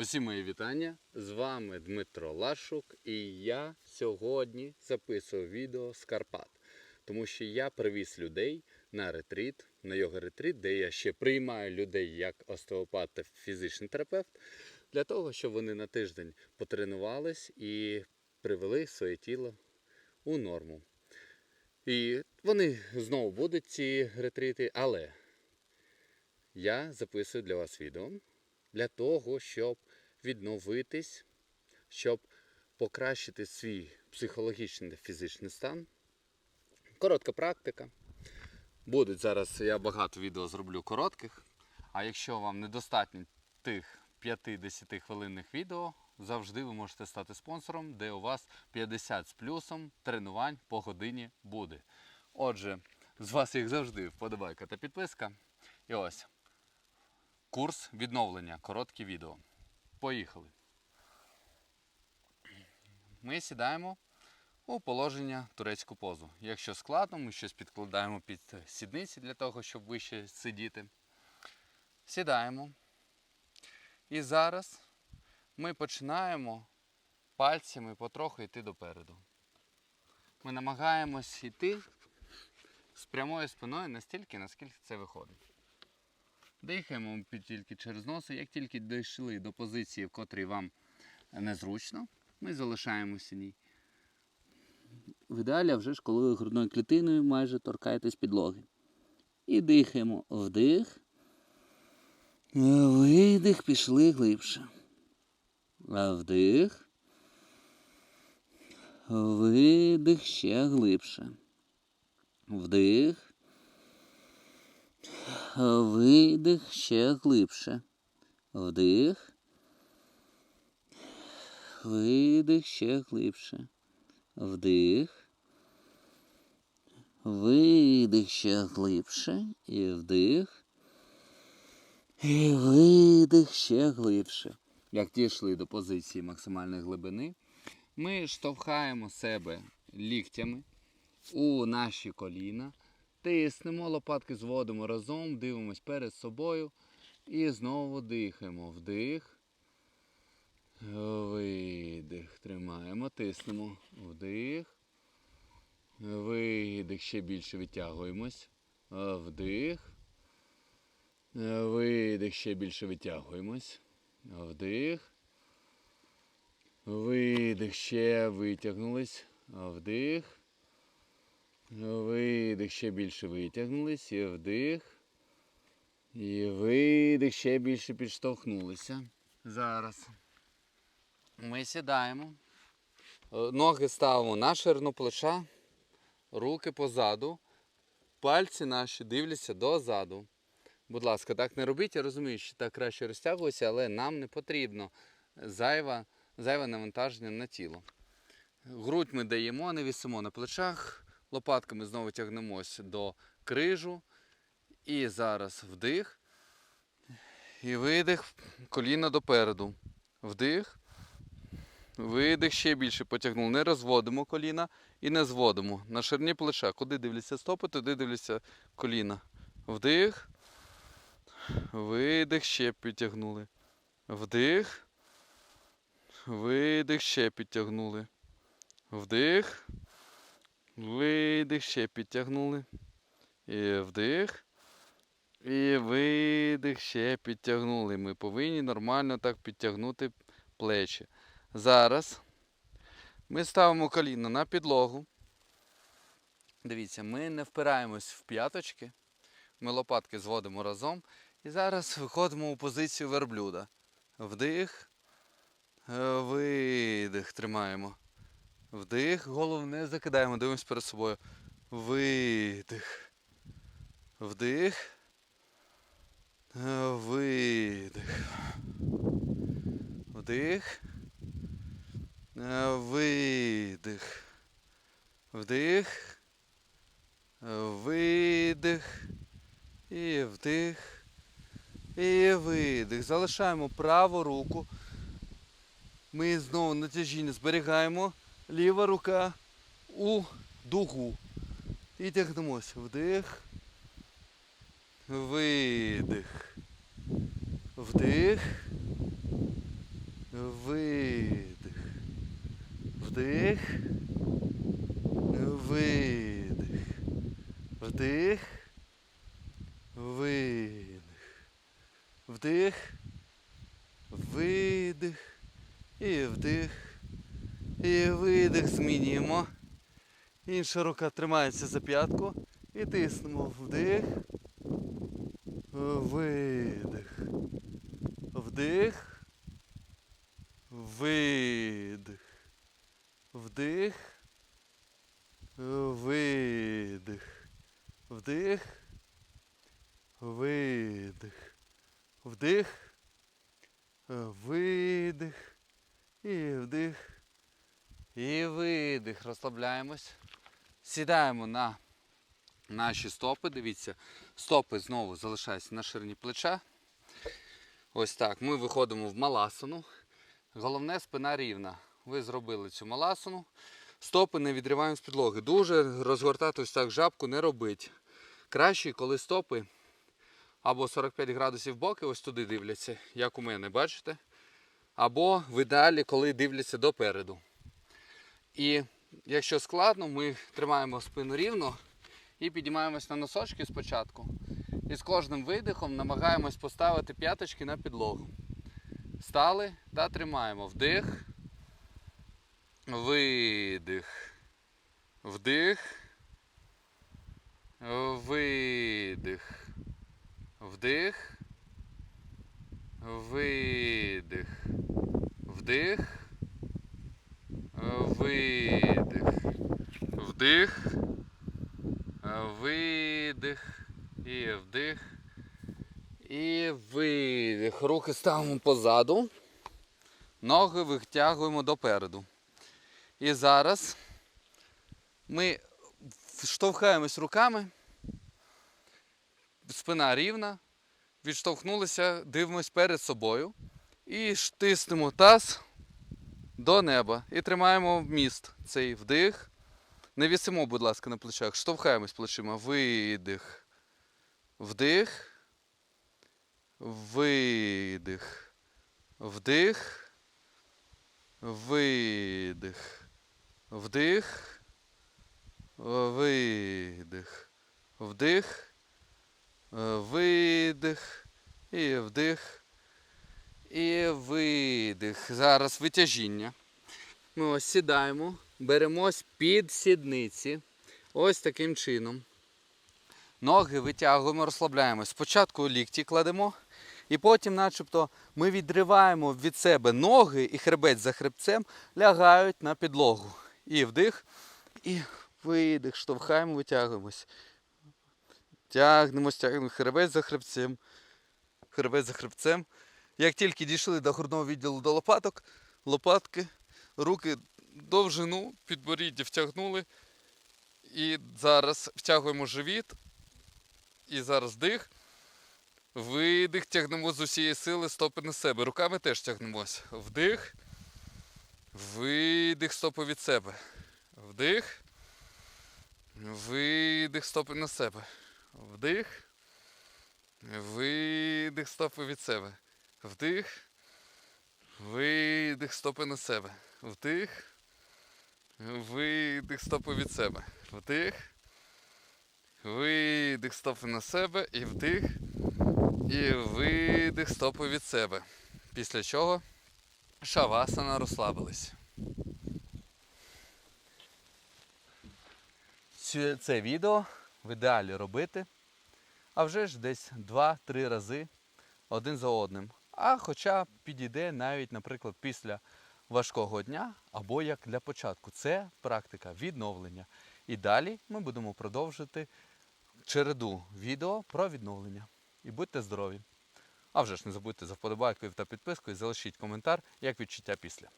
Усі мої вітання. З вами Дмитро Лашук, і я сьогодні записую відео з Карпат, тому що я привіз людей на ретріт, на йога ретріт, де я ще приймаю людей як остеопат та фізичний терапевт, для того, щоб вони на тиждень потренувались і привели своє тіло у норму. І вони знову будуть ці ретріти, але я записую для вас відео для того, щоб відновитись, щоб покращити свій психологічний та фізичний стан. Коротка практика. Будуть зараз я багато відео зроблю коротких. А якщо вам недостатньо тих 5-10 хвилинних відео, завжди ви можете стати спонсором, де у вас 50 з плюсом тренувань по годині буде. Отже, з вас як завжди вподобайка та підписка. І ось курс відновлення. Короткі відео. Поїхали. Ми сідаємо у положення турецьку позу. Якщо складно, ми щось підкладаємо під сідниці для того, щоб вище сидіти. Сідаємо. І зараз ми починаємо пальцями потроху йти допереду. Ми намагаємось йти з прямою спиною настільки, наскільки це виходить. Дихаємо тільки через носи. Як тільки дійшли до позиції, в котрій вам незручно, ми залишаємося ній. В ідеалі вже ж, коли грудною клітиною майже торкаєтесь підлоги. І дихаємо вдих. Видих, пішли глибше. Вдих. Видих ще глибше. Вдих. Видих ще глибше. Вдих. Видих ще глибше. Вдих. Видих ще глибше. І вдих. І видих ще глибше. Як дійшли до позиції максимальної глибини, ми штовхаємо себе ліктями у наші коліна. Тиснемо, лопатки зводимо разом, дивимось перед собою і знову дихаємо. Вдих. Видих. Тримаємо, тиснемо. Вдих. Видих. Ще більше витягуємось. Вдих. Видих. Ще більше витягуємось. Вдих. Видих. Ще витягнулись. Вдих. Видих, ще більше витягнулись, і вдих. І видих, ще більше підштовхнулися. Зараз. Ми сідаємо. Е, Ноги ставимо на ширину плеча, руки позаду. Пальці наші дивляться дозаду. Будь ласка, так не робіть. Я розумію, що так краще розтягується, але нам не потрібно зайве, зайве навантаження на тіло. Грудь ми даємо, не вісимо на плечах. Лопатками знову тягнемося до крижу. І зараз вдих. І видих, коліна допереду. Вдих. Видих ще більше потягнули. Не розводимо коліна і не зводимо. На ширині плеча. Куди дивляться стопи, туди дивляться коліна. Вдих. Видих, ще підтягнули. Вдих. Видих, ще підтягнули. Вдих. Видих, ще підтягнули. І вдих. І видих, ще підтягнули. Ми повинні нормально так підтягнути плечі. Зараз ми ставимо коліно на підлогу. Дивіться, ми не впираємось в п'яточки. Ми лопатки зводимо разом. І зараз виходимо у позицію верблюда. Вдих. е, Видих. Тримаємо. Вдих, голову не закидаємо, дивимось перед собою. Видих. Вдих. Видих. Вдих. Видих. Вдих. Видих. І вдих. І видих. Залишаємо праву руку. Ми знову натяжіння зберігаємо ліва рука у дугу. І тягнемось. Вдих. Видих. Вдих. Видих. Вдих. Видих. Вдих. Видих. Вдих. Видих. І вдих. І видих змінюємо. Інша рука тримається за п'ятку. І тиснемо вдих. Видих. Вдих. Видих. Вдих. Видих. Вдих. Видих. Вдих. Видих. І вдих. І видих. Розслабляємось. Сідаємо на наші стопи. Дивіться, стопи знову залишаються на ширині плеча. Ось так. Ми виходимо в маласану. Головне спина рівна. Ви зробили цю маласану. Стопи не відриваємо з підлоги. Дуже розгортати ось так жабку не робить. Краще, коли стопи або 45 градусів боки, ось туди дивляться, як у мене, бачите? Або в ідеалі, коли дивляться допереду. І якщо складно, ми тримаємо спину рівно і піднімаємось на носочки спочатку. І з кожним видихом намагаємось поставити п'яточки на підлогу. Стали та тримаємо. Вдих. Видих. Вдих. Видих. Вдих. Видих. Вдих. Видих. Вдих. Видих. І вдих. І видих. Руки ставимо позаду. Ноги витягуємо допереду. І зараз ми штовхаємось руками. Спина рівна. Відштовхнулися, дивимось перед собою. І штиснемо таз до неба. І тримаємо міст. Цей вдих. Не вісимо, будь ласка, на плечах. Штовхаємось плечима. Видих. Вдих. Видих. Вдих. Видих. Вдих. Видих. Вдих. Видих. І вдих. І видих. Зараз витяжіння. Ми ось сідаємо, беремось під сідниці. Ось таким чином. Ноги витягуємо, розслабляємо. Спочатку лікті кладемо, і потім, начебто, ми відриваємо від себе ноги і хребець за хребцем лягають на підлогу. І вдих, і видих, штовхаємо, витягуємось. Тягнемось, тягнемо хребець за хребцем. Хребець за хребцем. Як тільки дійшли до грудного відділу до лопаток, лопатки, руки довжину, підборіддя втягнули. І зараз втягуємо живіт. І зараз дих. Видих, тягнемо з усієї сили стопи на себе. Руками теж тягнемось. Вдих. Видих, стопи від себе. Вдих. Видих, стопи на себе. Вдих. Видих, стопи від себе. Вдих. Видих, стопи на себе. Вдих. Видих, стопи від себе. Вдих. Видих, стопи на себе і вдих. І видих, стопи від себе. Після чого шавасана розслабились. Це, відео в ідеалі робити, а вже ж десь 2-3 рази один за одним. А хоча підійде навіть, наприклад, після важкого дня або як для початку. Це практика відновлення. І далі ми будемо продовжити череду відео про відновлення. І будьте здорові! А вже ж не забудьте за вподобайкою та підпискою, залишіть коментар, як відчуття після.